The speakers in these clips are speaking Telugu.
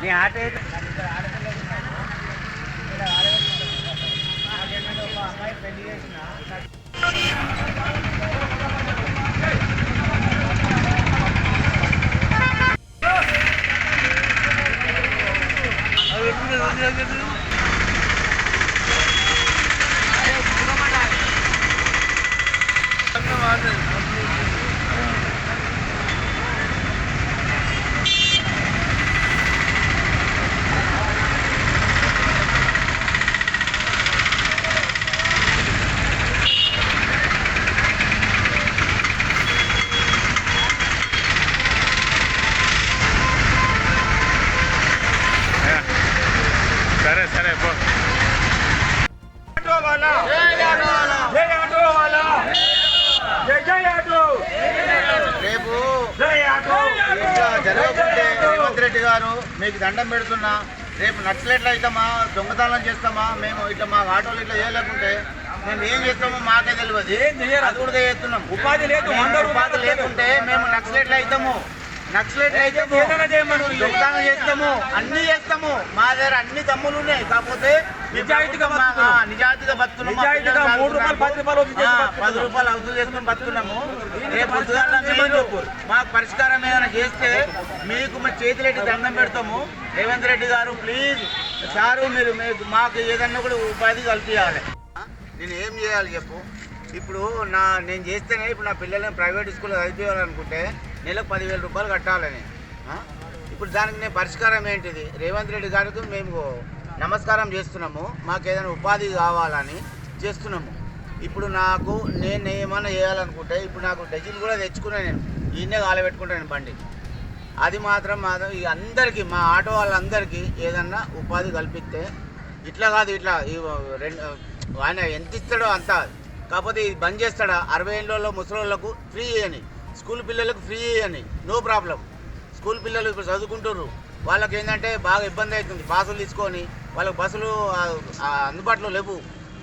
నీ ఆట అయితే సరే సరే పో ఆటో వాలా జై ఆటో వాలా జై జై ఆటో రేపు జై ఆటో ఇట్లా జరగకుంటే రేవంత్ రెడ్డి గారు మీకు దండం పెడుతున్నా. రేపు నక్సలెట్లు అవుతామా దొంగతనం చేస్తామా మేము ఇట్లా మా ఆటోలు ఇట్లా చేయలేకుంటే మేము ఏం చేస్తామో మాకే తెలియదు. అది కూడా చేస్తున్నాం. ఉపాధి లేదు, ఉపాధి లేకుంటే మేము నక్సలెట్లు అవుతాము. నక్సలెట్లు. దొంగతనం చేస్తాము. అన్ని చేస్తాము మా దగ్గర అన్ని తమ్ములు ఉన్నాయి. కాకపోతే నిజాయితీగా బతుకుతున్నాం. నిజాయితీగా బతున్నాం మా నిజాయితీగా మూడు రూపాయలు, పది రూపాయలు. పది రూపాయలు అవసరం చేసుకుని బతున్నాము రేపు పొద్దుగాల. మాకు పరిష్కారం ఏదైనా చేస్తే మీకు మా చేతులెట్టి దండం పెడతాము. రేవంత్ రెడ్డి గారు ప్లీజ్. సారు మీరు మీకు ఏదన్నా కూడా ఉపాధి కల్పించాలి. నేను ఏం చేయాలి చెప్పు? ఇప్పుడు నా నేను చేస్తేనే ఇప్పుడు నా పిల్లల్ని ప్రైవేట్ స్కూల్లో చదివించాలనుకుంటే నెలకు పదివేల రూపాయలు కట్టాలని? ఇప్పుడు దానికి నేను పరిష్కారం ఏంటిది? రేవంత్ రెడ్డి గారికి మేము నమస్కారం చేస్తున్నాము. మాకు ఏదైనా ఉపాధి కావాలని చేస్తున్నాము. ఇప్పుడు నాకు నేను ఏమైనా చేయాలనుకుంటే ఇప్పుడు నాకు డజిల్ కూడా తెచ్చుకున్నాను నేను. ఈయనే కాలబెట్టుకుంటాను బండి. అది మాత్రం మాత్రం ఈ అందరికీ మా ఆటో వాళ్ళందరికీ ఏదన్నా ఉపాధి కల్పిస్తే ఇట్లా కాదు ఇట్లా రెండు ఆయన ఎంత ఇస్తాడో అంత. కాకపోతే ఇది బంద్ చేస్తాడా? అరవై ఏళ్ళలో ముసలోళ్ళకు ఫ్రీ అని స్కూల్ పిల్లలకు ఫ్రీ అని నో ప్రాబ్లం. స్కూల్ పిల్లలు ఇప్పుడు చదువుకుంటారు వాళ్ళకి ఏంటంటే బాగా ఇబ్బంది అవుతుంది. పాసులు తీసుకొని వాళ్ళకి బస్సులు అందుబాటులో లేవు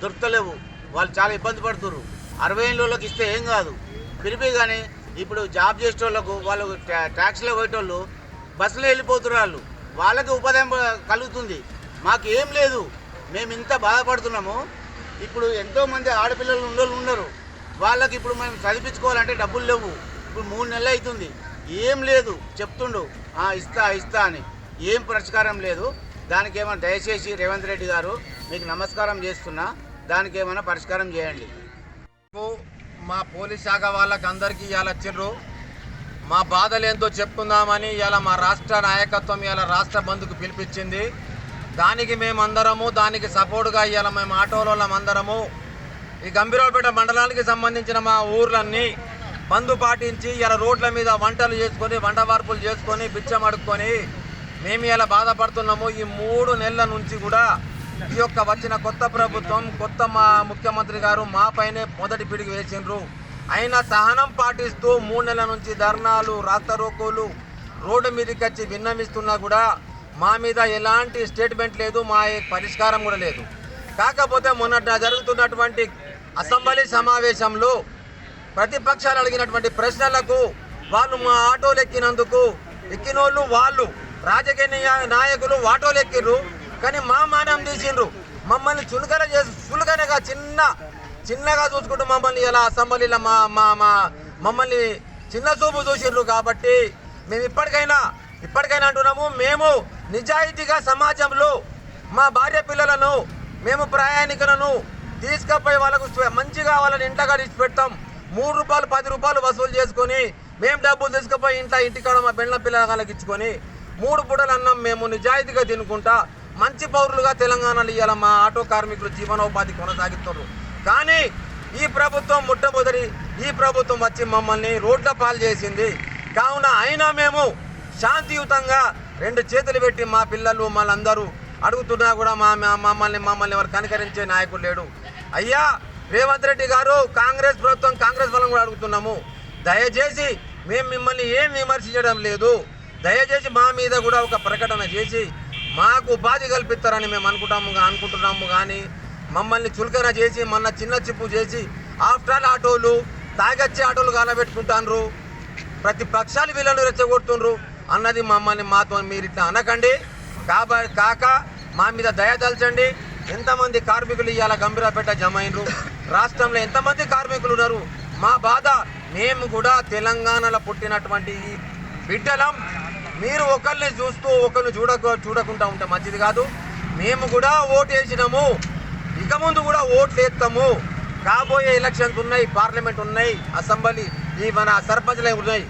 దొరుకుతలేవు. వాళ్ళు చాలా ఇబ్బంది పడుతున్నారు అరవై ఏళ్ళకి ఇస్తే ఏం కాదు. పిలిపి కానీ ఇప్పుడు జాబ్ చేసేటోళ్ళకు వాళ్ళు ట్యాక్సీలో పోయేటోళ్ళు బస్సులో వెళ్ళిపోతున్నారు వాళ్ళు. వాళ్ళకి ఉపాధి కలుగుతుంది. మాకు ఏం లేదు. మేము ఇంత బాధపడుతున్నాము. ఇప్పుడు ఎంతోమంది ఆడపిల్లలు ఉండోళ్ళు ఉన్నారు. వాళ్ళకి ఇప్పుడు మేము చదివించుకోవాలంటే డబ్బులు లేవు. ఇప్పుడు మూడు నెలలు అవుతుంది. ఏం లేదు చెప్తుండు. "ఆ, ఇస్తా ఇస్తా అని. ఏం పరిష్కారం లేదు. దానికి ఏమైనా దయచేసి రేవంత్ రెడ్డి గారు మీకు నమస్కారం చేస్తున్నా. దానికి ఏమైనా పరిష్కారం చేయండి. మా పోలీస్ శాఖ వాళ్ళకి అందరికీ ఇవాళ వచ్చిర్రు మా బాధలేంతో చెప్పుకుందామని ఇలా మా రాష్ట్ర నాయకత్వం ఇలా రాష్ట్ర బంధుకు పిలిపించింది. దానికి మేమందరము దానికి సపోర్ట్గా ఇవాళ మేము ఆటోలో అందరము. ఈ గంభీరావుపేట మండలానికి సంబంధించిన మా ఊర్లన్నీ మందు పాటించి ఇలా రోడ్ల మీద వంటలు చేసుకొని వంట వార్పులు చేసుకొని బిచ్చం అడుక్కొని మేము ఇలా బాధపడుతున్నాము. ఈ మూడు నెలల నుంచి కూడా ఈ యొక్క వచ్చిన కొత్త ప్రభుత్వం కొత్త మా ముఖ్యమంత్రి గారు మా పైనే మొదటి పిడికి వేసిండ్రు. అయినా సహనం పాటిస్తూ మూడు నెలల నుంచి ధర్నాలు రాస్తారోకోలు రోడ్డు మీదకి వచ్చి విన్నవిస్తున్నా కూడా మా మీద ఎలాంటి స్టేట్మెంట్ లేదు మా పరిష్కారం కూడా లేదు. కాకపోతే మొన్న జరుగుతున్నటువంటి అసెంబ్లీ సమావేశంలో ప్రతిపక్షాలు అడిగినటువంటి ప్రశ్నలకు వాళ్ళు మా ఆటోలు ఎక్కినందుకు ఎక్కినోళ్ళు వాళ్ళు రాజకీయ నాయకులు ఆటోలు ఎక్కిర్రు కానీ మా మానం తీసిండ్రు. మమ్మల్ని చులకన చేసి చులకనగా చిన్న చిన్నగా చూసుకుంటూ మమ్మల్ని ఇలా అసెంబ్లీలో మా మా మా మమ్మల్ని చిన్న చూపు చూసిండ్రు కాబట్టి మేము ఇప్పటికైనా ఇప్పటికైనా అంటున్నాము మేము నిజాయితీగా సమాజంలో మా భార్య పిల్లలను మేము ప్రయాణికులను తీసుకపోయి వాళ్ళకు మంచిగా వాళ్ళని ఇంటగా తీసి పెడతాం మూడు రూపాయలు పది రూపాయలు వసూలు చేసుకొని మేము డబ్బులు తీసుకుపోయి ఇంట్లో ఇంటికాడ మా బెండ్ల పిల్లగాళ్ళకి ఇచ్చుకొని మూడు పూటలు అన్నం మేము నిజాయితీగా తినుకుంటా మంచి పౌరులుగా తెలంగాణలో ఇవాళ మా ఆటో కార్మికులు జీవనోపాధి కొనసాగిస్తున్నారు. కానీ ఈ ప్రభుత్వం మొట్టమొదటి ఈ ప్రభుత్వం వచ్చి మమ్మల్ని రోడ్ల పాలు చేసింది. కావున అయినా మేము శాంతియుతంగా రెండు చేతులు పెట్టి మా పిల్లలు మళ్ళందరూ అడుగుతున్నా కూడా మా మా- మమ్మల్ని మమ్మల్ని ఎవరు కనికరించే నాయకుడు లేడు. అయ్యా రేవంత్ రెడ్డి గారు కాంగ్రెస్ ప్రభుత్వం కాంగ్రెస్ బలం కూడా అడుగుతున్నాము. దయచేసి మేము మిమ్మల్ని ఏం విమర్శించడం లేదు. దయచేసి మా మీద కూడా ఒక ప్రకటన చేసి మాకు ఉపాధి కల్పిస్తారని మేము అనుకుంటాము అనుకుంటున్నాము కానీ మమ్మల్ని చులకన చేసి మొన్న చిన్న చిప్పు చేసి ఆఫ్టర్ ఆల్ ఆటోలు తాగచ్చే ఆటోలు కానబెట్టుకుంటాన్రు ప్రతి పక్షాలు వీళ్ళను రెచ్చగొడుతుండ్రు. అన్నది మమ్మల్ని మాతో మీరు ఇట్లా అనకండి. కాబ కాక మా మీద దయదల్చండి ఎంతమంది కార్మికులు ఇవాళ గంభీరపేట జమ అయినరు రాష్ట్రంలో ఎంతమంది కార్మికులు ఉన్నారు? మా బాధ మేము కూడా తెలంగాణలో పుట్టినటువంటి ఈ బిడ్డలం. మీరు ఒకరిని చూస్తూ ఒకరిని చూడక చూడకుండా ఉంటే మంచిది కాదు. మేము కూడా ఓటు వేసినాము ఇక ముందు కూడా ఓట్లు వేస్తాము కాబోయే ఎలక్షన్స్ ఉన్నాయి పార్లమెంట్ ఉన్నాయి అసెంబ్లీ ఈ మన సర్పంచ్లే ఉన్నాయి.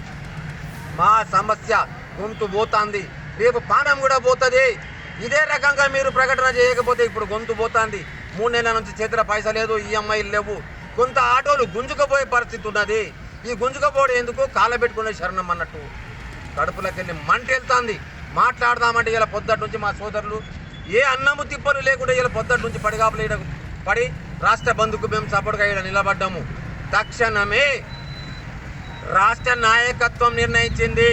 మా సమస్య గొంతు పోతుంది. రేపు పానం కూడా పోతుంది. ఇదే రకంగా మీరు ప్రకటన చేయకపోతే ఇప్పుడు గొంతు పోతుంది. మూడు నెలల నుంచి చేతిలో పైసా లేదు ఈఎంఐలు లేవు. కొంత ఆటోలు గుంజుకపోయే పరిస్థితి ఉన్నది. ఈ గుంజుకపోవడం ఎందుకు? కాలబెట్టుకునే శరణం అన్నట్టు. కడుపులోకి వెళ్ళి మంట వెళ్తుంది మాట్లాడదామంటే ఇలా పొద్దుటి నుంచి మా సోదరులు ఏ అన్నము తిప్పలు లేకుండా ఇలా పొద్దుటి నుంచి పడిగాపులు పడి రాష్ట్ర బంధుకు మేము సపోర్ట్గా ఇక్కడ నిలబడ్డాము. తక్షణమే రాష్ట్ర నాయకత్వం నిర్ణయించింది.